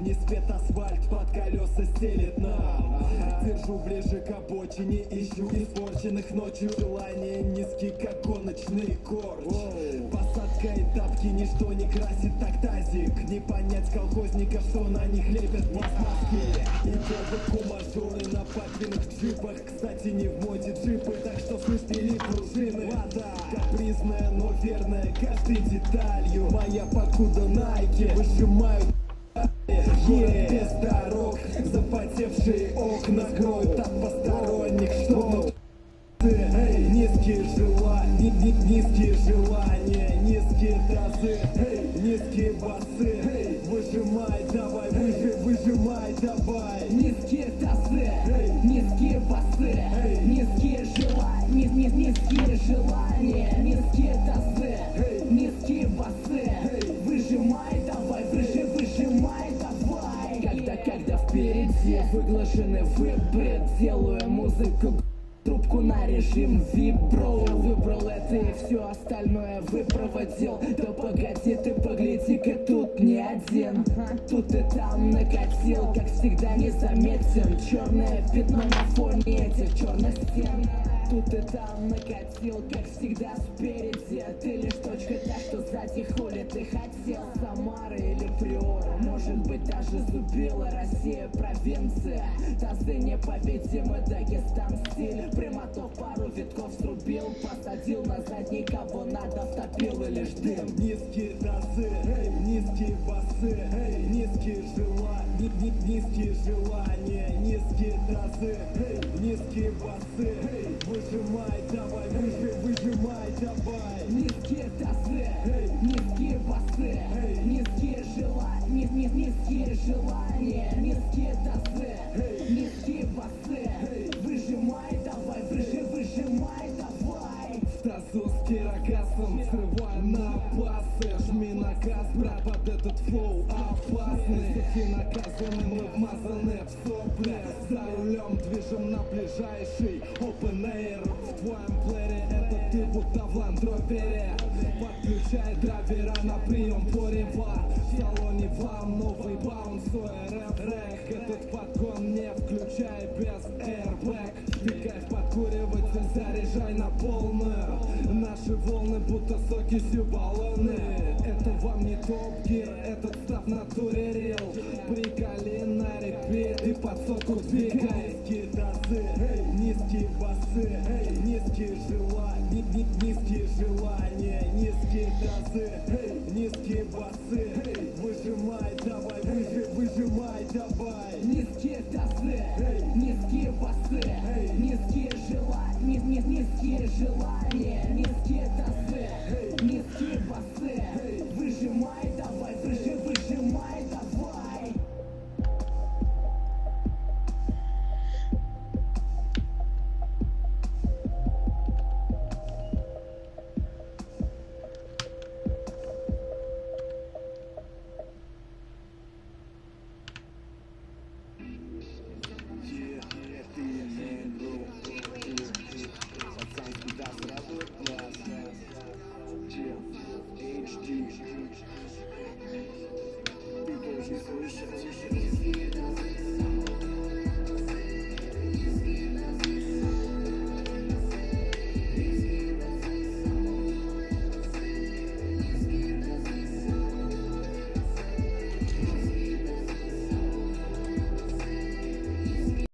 Не спет асфальт, под колеса стелет нам. Держу ближе к обочине, ищу испорченных ночью Желание низкий, как гоночный корч. Посадка и тапки, ничто не красит так тазик. Не понять колхозника, что на них лепят пластмасски И тоже мажоры на папиных джипах. Кстати, не в моде джипы, так что пили пружины. Вода капризная, но верная каждой деталью. Моя покуда найки выжимают Е, без дорог, запотевшие окна Скроют от посторонних, что Эй, низкие желания, ни- ни- низкие желания, низкие тазы, эй, низкие басы, эй, выжимай, давай, выжи, выжимай, давай. Низкие тазы, низкие басы, низкие желания, низ, низкие желания, низкие тазы, впереди выглажены выбры, делаю музыку Трубку на режим вибро. Я выбрал это и все остальное выпроводил. Да погоди ты погляди-ка тут не один. Тут и там накатил, как всегда незаметен Черное пятно на фоне этих черных стен. Тут и там накатил, как всегда спереди. Ты лишь точка та, что сзади хули Зубила Россия, провинция. Тазы непобедимы, Дагестан стиль. Примотал пару витков, срубил Посадил на задний, кого надо, втопил и лишь дым. Низкие тазы, эй, низкие басы, эй, низкие желания, ни- ни- низкие желания, низкие тазы, эй, низкие басы, эй, выжимай, давай, выжи, выжимай, давай. Низкие тазы, низкие низкие желания, низкие тазы, кирогазом срываю на басы Жми на газ, брат, под этот флоу опасный. Сухи наказаны, мы вмазаны в сопли. За рулем движем на ближайший open air. В твоем плеере это ты будто в ландровере. Подключай драйвера на прием порева В салоне вам новый баунс ОРФ рэк. Этот подгон не включай без окисью баллоны Это вам не топ гир, этот став в натуре рил Приколи на репит и под соку двигай Низкие эй, низкие басы, низкие желания, ни- ни- низкие желания, низкие эй, низкие басы, выжимай, давай, выжи, выжимай, давай. Низкие People,